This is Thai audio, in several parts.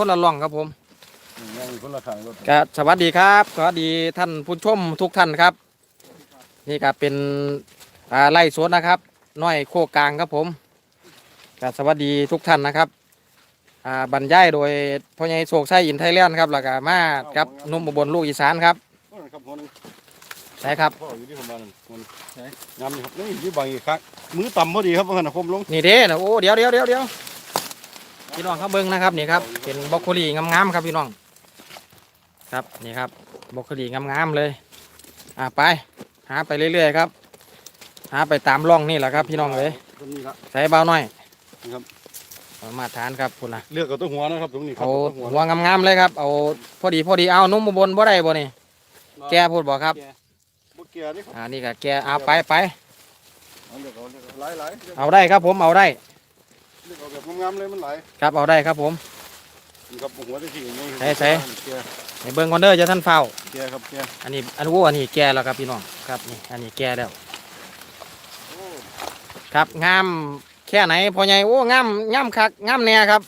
คนละล่องครับผมยังมีคนละขางรถก็สวัสดีครับสวัสดีท่านผู้ชมทุกท่านครับ นี่ก็เป็นอ่าไล่สวนนะครับน้อยโคกลางครับผมก็สวัสดีทุกท่านนะครับอ่าบรรยายโดยพ่อใหญ่โศกไส้อินไทยแลนด์ครับแล้วก็มากับหนุ่มอุบลลูกอีสานครับโอ้ยครับหัวหนึงใช่ครับพ่ออยู่ที่ผมมาหนึ่งคนงามนี่ครับนี่อยี่บางอีกครั้งมือต่ำพอดีครับว่าขนาดคมลงนี่เด้นะโอ้เดี๋ยวเดี๋ยวเดี๋ยวเดี๋ยว พี่น้องครับเบิ้งนะครับนี่ครับเป็นบรอกโคลีงามๆครับพี่น้อง ครับนี่ครับบรอกโคลีงามๆเลยอ่าไป หาไปเรื่อยๆครับ หาไปตามร่องนี่แหละครับ พี่น้องเลยตรงนี้ละใส่เบาหน่อยนี่ครับมาทานครับคุณนะเลือกเอาตัวหัวนะครับตรงนี้ครัเอาตัวหัวหัวงามๆเลยครับเอาพอดีพอดีเอานุ่มบนบ่ได้บ่นี่แกพูดบ่ครับบุกเกียร์นี่ครับอ่านี่ก็แกเอาไปไปเอาเลือกเอาเลือกเอาหลายหลายเลือกเอาได้ครับผมเอาได้เลือกเอา แบบงามๆเลยมันหลายครับเอาได้ครับผมนี่ครับหัวที่สี่นี่ใส่ใส่เกียร์ในเบิ้งคอนเดอร์จะท่านเฝ้าเกียร์ครับเกียร์อันนี้อันนี้อันนี้แกแล้วครับพี่น้องครับนี่อันนี้แกแล้วโอ้ครับงามแค่ไหนพอใหญ่โอ้งามงามคักงามแน่ครับ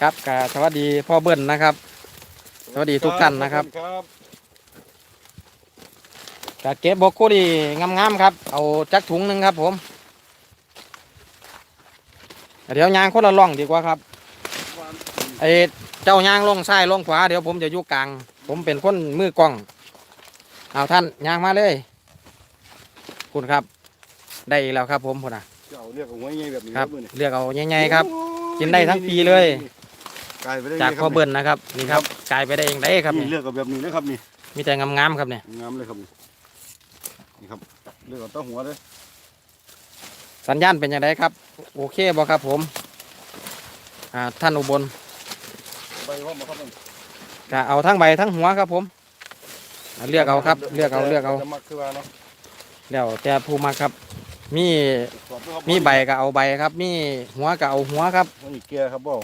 ครับกสวัสดีพ่อเบิ้ลนะครับ สวัสดีทุกท่านนะครับครับกเก็บบรอกโคลีงามๆครับ เอาจักถุงหนึ่งครับผม เดี๋ยวยางคนละล่องดีกว่าครับไอเจ้ายางลงซ้ายลงขวาเดี๋ยวผมจะอยู่กลาง ผมเป็นคนมือกล้องเอาท่านยางมาเลยคุณครับ ได้อีกแล้วครับ ผมคุณนะเจ้าเลือกเอาหัวใหญ่แบบนี้ครับมื้อนี้เลือกเอาใหญ่ๆครับ กินได้ทั้งปีเลยกลายไปได้จากไงคพ่รัอบเบิ้ลนะครับนี่ครับกลายไปได้เองได้ครับนี่นี่เลือกเอาแบบนี้นะครับนี่มีแต่งามๆครับเนี่ยงามเลยครับนี่นี่ครับเลือกเอาเต้าหัวเลย สัญญาณเป็นยังไงครับ โอเคบ่ครับผม อ่าท่านอุบลใบว่ามาครับมันก็เอาทั้งใบทั้งหัวครับผมอ่าเลือกเอาครับ เลือกเอาเลือกเอาจะมักคือว่าเนาะแล้วแต่ผู้มาครับ มีสอบด้วยครับมีใบก็เอาใบครับ มีหัวก็เอาหัวครับนี่เกียร์ครับบ่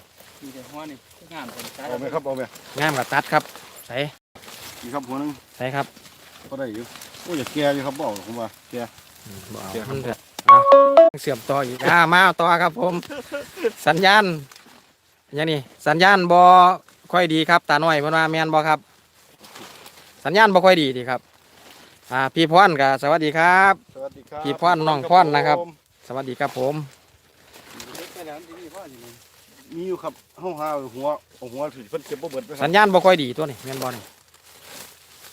มีแต่หัวนี่งามเป็นสายเอาไหมครับเอาไหมงามกับตัดครับใส่นี่ครับหัวหนึงใส่ครับก็ได้อยู่โอ้ยอย่าเกียร์อยู่ครับบ่ผมว่าเกียร์ อืมบ่เอาเดี๋ยวมันเดือด เอาเสื่อมต่ออีกอ่ามาเอาต่อครับผม สัญญาณอย่างนี้สัญญาณบอค่อยดีครับตาหน่อยเพิ่นว่าแมนบอครับ สัญญาณบ่ค่อยดีดีครับอ่าพี่พรกับสวัสดีครับ สวัสดีครับพี่พรน้องพรนะครับผมสวัสดีครับผมมีอยู่ครับห้องหาหัวเอาหัวถือเพิ่นเก็บบ่เบิดไปคสัรับญญาณบ่ค่อยดีตัวนี้แม่นบ่นี่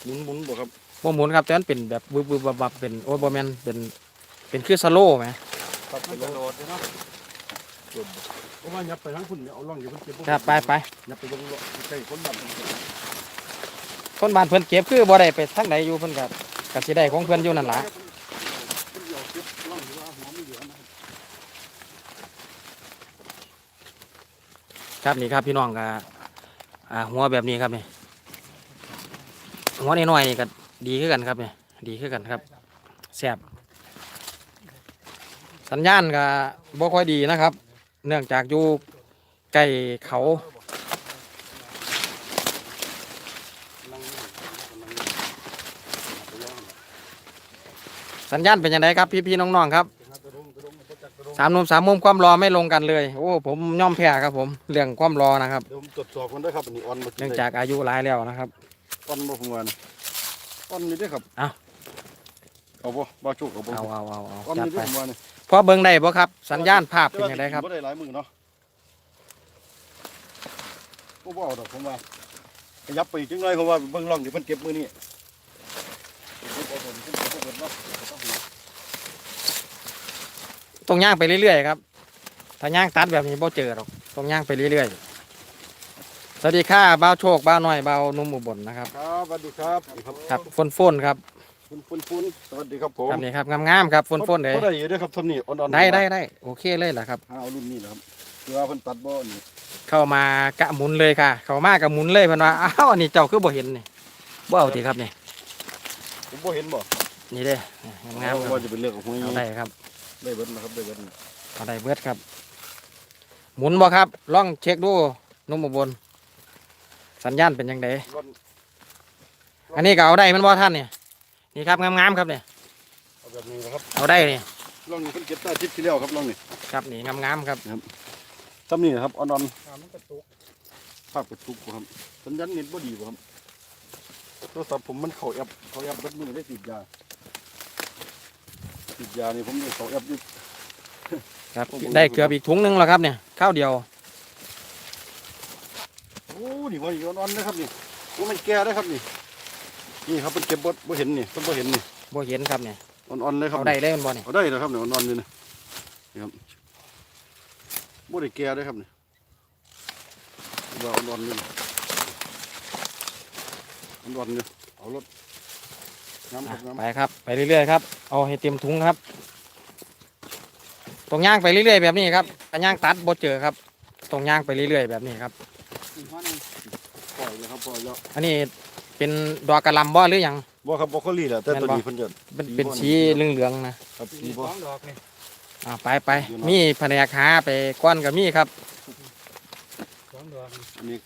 หมุนหมุนบ่ครับบ่หมุนครับแต่มันเป็นแบบบึบบึบบับบับเป็นโอ้ยบ่แม่นเป็น เป็นคือสโลว์ไหมครับมันกระโดดเนาะเพราะว่ายับไปทั้งคุณเอาล่องอยู่เพิ่นเก็บบ่ครับไปไปยับไปลงใกล้คนบ้านคนบ้านเพิ่นเก็บคือบ่ได้ไปทางใดอยู่เพิ่นก็ก็สิได้ของเพิ่นอยู่นั่นล่ะเพิ่นเอาเก็บล่องอยู่ว่าหัวไม่เหลือนะครับครับนี่ครับพี่น้องก็อ่าหัวแบบนี้ครับนี่หัวน้อยๆนี่ก็ดีคือกันครับนี่ดีคือกันครับแซ่บ สัญญาณก็บ่ค่อยดีนะครับ เนื่องจากอยู่ใกล้เขา สัญญาณเป็นยังไงครับพี่ๆน้องๆครับสามหนุ่มสามมุมความรอไม่ลงกันเลย โอ้ผมย่อมแพ้ครับผมเรื่องความรอนะครับเดี๋ยวผมตรวจสอบคนด้วยครับอันนี้ออนมาเนื่องจากอายุหลายแล้วนะครับออนบ่ผมว่านี่ออนนี่เด้อครับเอ้าเอาบ่บ่จุกเอาบ่เอาเอาเอาเอาออนจัดนี่ไปเด้อผมว่านี่ พอเบิ่งได้บ่ครับ สัญญาณภาพเป็นยังไงครับบ่ได้หลายมือเนาะบ่บ่เอาดอกผมว่าขยับไปอีกจังหน่อยผมว่าเบิ่งร่องที่เพิ่นเก็บมื้อนี้เก็บเอาผมเพิ่นเก็บเอาเบิดเนาะต้องหัวต้องย่างไปเรื่อยๆครับถ้าย่างตัดแบบนี้บ่เจอหรอกต้องย่างไปเรื่อยๆสวัสดีค่ะบ่าวโชคบ่าวน้อยบ่าวหนุ่มอุบลนะครับครับสวัสดีครับครับครับฝนฝนๆครับ คุณคุณคุณสวัสดีครับผมครับนี่ครับงามๆครับฝนฝนๆเลยก็ได้อยู่เด้อครับทำนี่อ่อนๆได้ได้ได้โอเคเลยล่ะครับเอารุ่นนี้แหละครับเพื่อว่าเพิ่นตัดบ่นี่เข้ามากะหมุนเลยค่ะ เข้ามากะหมุนเลยเพิ่นว่าอ้าวอันนี้เจ้าคือบ่เห็นนี่บ่เอาติครับนี่ผมบ่เห็นบ่นี่เด้งามๆครับว่าจะเป็นเรื่องของหวยเอาได้ครับได้เบิดนะครับได้เบิดเอาได้เบิดครับ หมุนบ่ครับลองเช็คดูหนุ่มอุบลสัญญาณเป็นยังไงร่อนอันนี้ก็เอาได้แมันบ่ท่านเนี่ย นี่ครับงามๆครับเนี่ยเอาแบบนี้นะครับเอาได้นี่ร่องนี้เพิ่นเก็บใต้ทิศที่แล้วครับร่องนี้ครับนี่งามๆครับทำนี่นะครับอ่อนมันกระตุกาพกระตุกบ่ครับสัญญาณเน็ตบ่ดีบ่ครับโทรศัพท์ผมมันเข้าแอปเข้าแอปเบิดมือได้ติดยาติดยานี่ผมได้เข้าแอปอยู่ครับได้เกือบอีกถุงหนึงแล้วครับเนี่ยข้าวเดียวโอ้นี่บ่อีกอ่อนๆนะครับนี่ว่ามันแก่ได้ครับนี่ นี่ครับมันเก็บบ่บ่เห็นนี่มันบ่เห็นนี่บ่เห็นครับเนี่ยอ่อนๆเลยครับเอาได้เลยมันบ่เนี่ยเอาได้นะครับเนี่ยอ่อนๆนี่นะนี่ครับบ่ได้แก่ได้ครับนี่ว่าอ่อนๆนี่อ่อนๆนี่เอารถน้ำครับน้ำไปครับ ไปเรื่อยๆครับเอาให้เต็มถุงครับตรงย่างไปเรื่อยๆแบบนี้ครับอันย่างตัดบ่เจอครับ ตรงย่างไปเรื่อยๆแบบนี้ครับอีกหัวหนึงปล่อยแล้วครับปล่อยแล้วอันนี้ เป็นดอกกระหลำบ่หรือหยัง บ่ครับบ่เขาลีแหละแต่แม่นตัวบ่นี้เพิ่นจะเป็นสีบ่เป็นสีเหลืองๆนะครับสีมีบ่สองดอกนี่อ่าไปไปอยู่เนาะมีแผนกหาไปก้อนกับมีครับสองดอกนี่อันนี้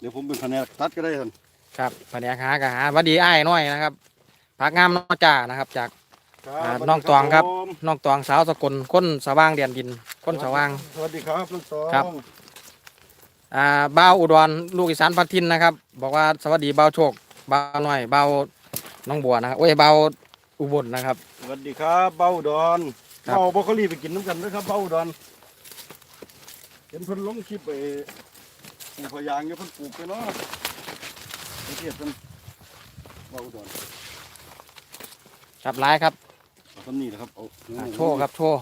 เดี๋ยวผมเป็นแผนกตัดก็ได้ท่านครับแผนกหากับหาหวัดดีอ้ายน้อยนะครับผักงามน้องจ่านะครับ จากอ่าน้องตวงครับผมน้องตวงสาวสกลคนสว่างเดียนดินคนสว่างสวัสดีครับน้องตองครับอ่าบ่าวอุดรลูกอีสานพันทินนะครับ บอกว่าสวัสดีบ่าวโชค บ่าวน้อยบ่าวน้องบัวนะครับโอ้ยบ่าวอุบลนะครับ สวัสดีครับเบ้าอุดอนครับเอาบ่เขาลีไปกินน้ำกันนะครับเบ้าอุดอนเห็นเพิ่นลงคลิปไปปลูกพะยางอยู่เพิ่นปลูกไปเนาะประเทศเพิ่นเบ้าอุดอนครับร้ายครับเอาต้นนี้นะครับเอาอ่าโชคครับโชค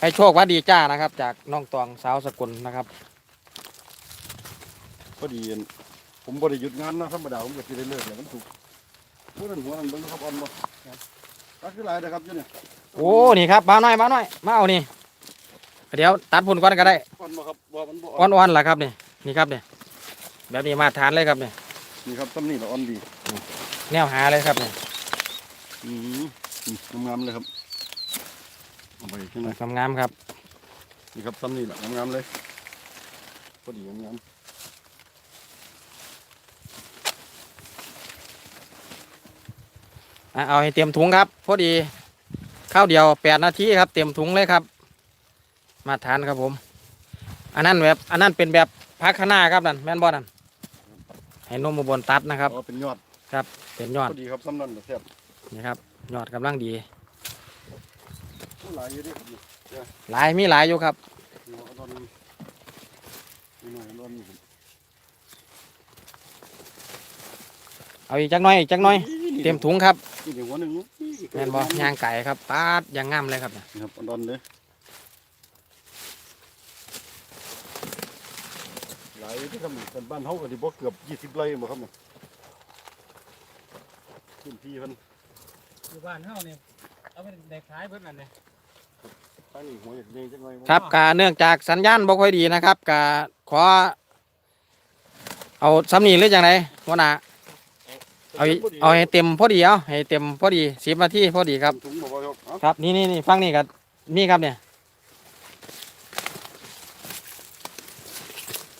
ให้โชคหว่าดีจ้านะครับ จากน้องตวงสาวสกลนะครับ พอดีอัน ผมบ่ได้หยุดงานนะธรรมดาผมก็สิได้เลิกแล้วมันถูกผู้นั้นหัวนั้นเบิ่งนะครับอ่อนบ่ตักคือหลายนะครับอยู่เนี่ยโอ้นี่ครับบ่าวน้อยบ่าวน้อยมาเอานี่เดี๋ยวตัดพุ่นก่อนก็ได้อ่อนบ่ครับว่ามันบ่อ่อนๆล่ะครับนี่นี่ครับเนี่ยแบบนี้มาทานเลยครับเนี่ยนี่ครับต้นนี้ละอ่อนดี แนวหาเลยครับเนี่ยอืมอืมงามๆเลยครับเอาไปขึ้นมางามๆครับนี่ครับต้นนี้ละงามๆเลยพอดีงาม อะเอาให้เตรียมถุงครับ พอดีข้าวเดียวแปดนาทีครับ เตรียมถุงเลยครับ มาทานครับผม อันนั้นแบบอันนั้นเป็นแบบพักข้างหน้าครับนั่นแม่นบอนั่นให้นมอุบลตัดนะครับอ๋อเป็นยอดเป็นยอดพอดีครับซ้ำนั่นแซ่บนี่ครับยอดกำลังดีหลายอยู่ดิครับนี่หลายมีหลายอยู่ครับนี่เอาตอนนี้นี่หน่อยร้อนนี่ครับเอาอีกจักหน้อยอีกจักหน้อย เตรียมถุงครับนี่เดี๋ยวหัวหนึ่งนี่แม่นบอย่างไก่ครับปาดอย่างงามเลยครับเนี่ยนี่ครับเอาตอนเลยหลายที่ทำกันบ้านเฮาก็สิบ่เกือบยี่สิบไร่บ่ครับเนี่ยพื้นที่เพิ่นอยู่บ้านเฮานี่เอาไปได้ขายเพิ่นนั่นนี่ตั้งนี่หัวอยากเลี้ยงจังไงครับกาเนื่องจากสัญญาณบ่ค่อยดีนะครับกาขอ เอาสำนีหรือจังไดหัวหน้า เอาอีเอาให้เต็มพอดีเอาให้เต็มพอดีสิบนาทีพอดีครับ ถุงบอกว่าครับเอาครับนี่นี่นี่ฟังนี่กับมีครับเนี่ย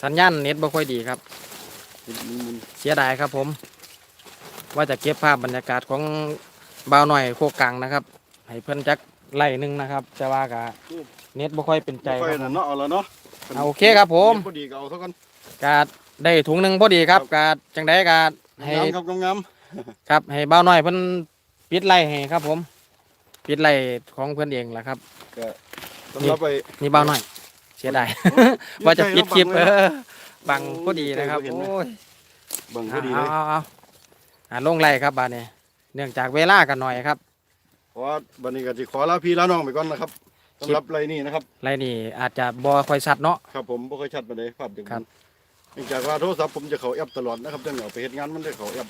สัญญาณเน็ตบ่ค่อยดีครับมุนมุนเสียดายครับผม ว่าจะเก็บภาพบรรยากาศของบ่าวหน่อยโคกลางนะครับ ให้เพิ่นจักไล่หนึงนะครับแต่ว่ากะเน็ตบ่ค่อยเป็นใจใจคครัรับบผมเนาะเอาแล้วเนาะเอาโอเคครับผมพอดีก็เอาเท่ากันกะได้ถุงหนึ่งพอดีครับกะจังไดกะให้ งามครับงาม ครับให้บ่าวหน่อยเพิ่นปิดไล่ให้ครับ ผม ปิดไล่ของเพิ่นเองแหละครับๆก็สำหรับไป นี่บ่าวหน่อย เสียดาย ว่าจะปิดคลิปเออบังพอดีนะครับโอ้ยบังพเอาอดีเอาเลยเอาเอาอ่าลงไล่ครับบาดนี้เนื่องจากเวลากันหน่อยครับเพราะว่าบันนี้ก็จะขอลาพี่ลาน้องไปก่อนนะครับสำหรับไรนี่นะครับ ไล่นี่อาจจะบ่ค่อยชัดเนาะ ครับผมบ่ค่อยชัดมาเลยภาพจากครัมับ นเนื่องจากว่าโทรศัพท์ผมจะเข้าแอปตลอดนะครับจังเอาไปเฮ็ดงานมันได้เข้าแอป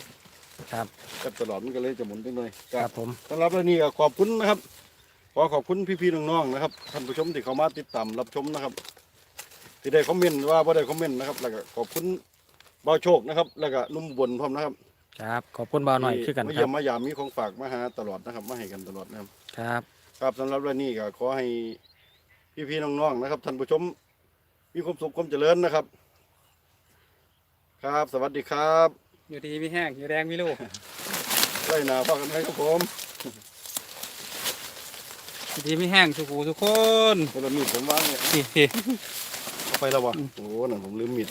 ครับแอปตลอดมันก็เลยจะหมุนไปหน่อยคก็รับผมสำหรับไรนี่ก็ขอบคุณนะครับขอขอบคุณพี่ๆน้องๆนะครับท่านผู้ชมที่เข้ามาติดตามรับชมนะครับ ที่ได้คอมเมนต์ว่าบ่ได้คอมเมนต์นะครับ แล้วก็ขอบคุณบ่าวโชคนะครับ แล้วก็นุ่มบนพร้อมนะครับครับ ขอบคุณบ่าวหน่อยคือกันมาคเยี่รัยบมมายามมีของฝากมาหาตลอดนะครับมาให้กันตลอดนะครับ ครับ ครับสำหรับเรื่องนี้ก็ขอให้พี่ๆน้องๆนะครับท่านผู้ชมมีความสุขความเจริญนะครับ ครับ สวัสดีครับ อยู่ดีมีแห้งอยู่แรงมีลูกไล่นาฟังกันไหมครับผมอยู่ดีมีแห้งทุกผู้ทุกคนคนละมีดผมวางเนี่ยนี่นี่เอาไปแล้ววะโอ้นั่นผมลืมมีด